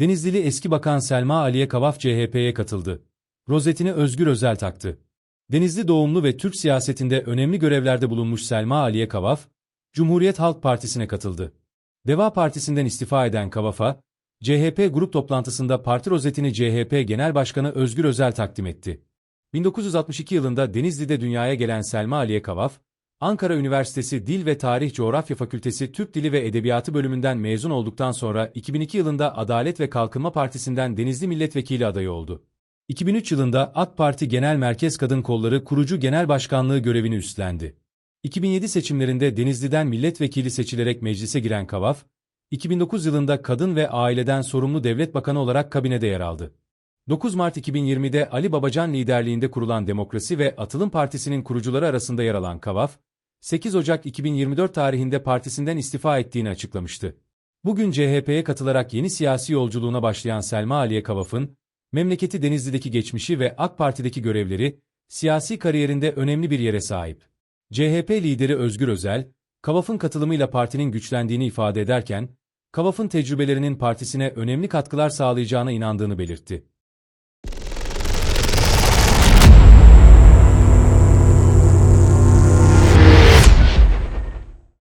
Denizlili eski bakan Selma Aliye Kavaf CHP'ye katıldı. Rozetini Özgür Özel taktı. Denizli doğumlu ve Türk siyasetinde önemli görevlerde bulunmuş Selma Aliye Kavaf, Cumhuriyet Halk Partisi'ne katıldı. Deva Partisi'nden istifa eden Kavaf'a, CHP grup toplantısında parti rozetini CHP Genel Başkanı Özgür Özel takdim etti. 1962 yılında Denizli'de dünyaya gelen Selma Aliye Kavaf, Ankara Üniversitesi Dil ve Tarih Coğrafya Fakültesi Türk Dili ve Edebiyatı bölümünden mezun olduktan sonra 2002 yılında Adalet ve Kalkınma Partisi'nden Denizli Milletvekili adayı oldu. 2003 yılında AK Parti Genel Merkez Kadın Kolları Kurucu Genel Başkanlığı görevini üstlendi. 2007 seçimlerinde Denizli'den milletvekili seçilerek meclise giren Kavaf, 2009 yılında Kadın ve Aileden Sorumlu Devlet Bakanı olarak kabinede yer aldı. 9 Mart 2020'de Ali Babacan liderliğinde kurulan Demokrasi ve Atılım Partisi'nin kurucuları arasında yer alan Kavaf, 8 Ocak 2024 tarihinde partisinden istifa ettiğini açıklamıştı. Bugün CHP'ye katılarak yeni siyasi yolculuğuna başlayan Selma Aliye Kavaf'ın, memleketi Denizli'deki geçmişi ve AK Parti'deki görevleri, siyasi kariyerinde önemli bir yere sahip. CHP lideri Özgür Özel, Kavaf'ın katılımıyla partinin güçlendiğini ifade ederken, Kavaf'ın tecrübelerinin partisine önemli katkılar sağlayacağına inandığını belirtti.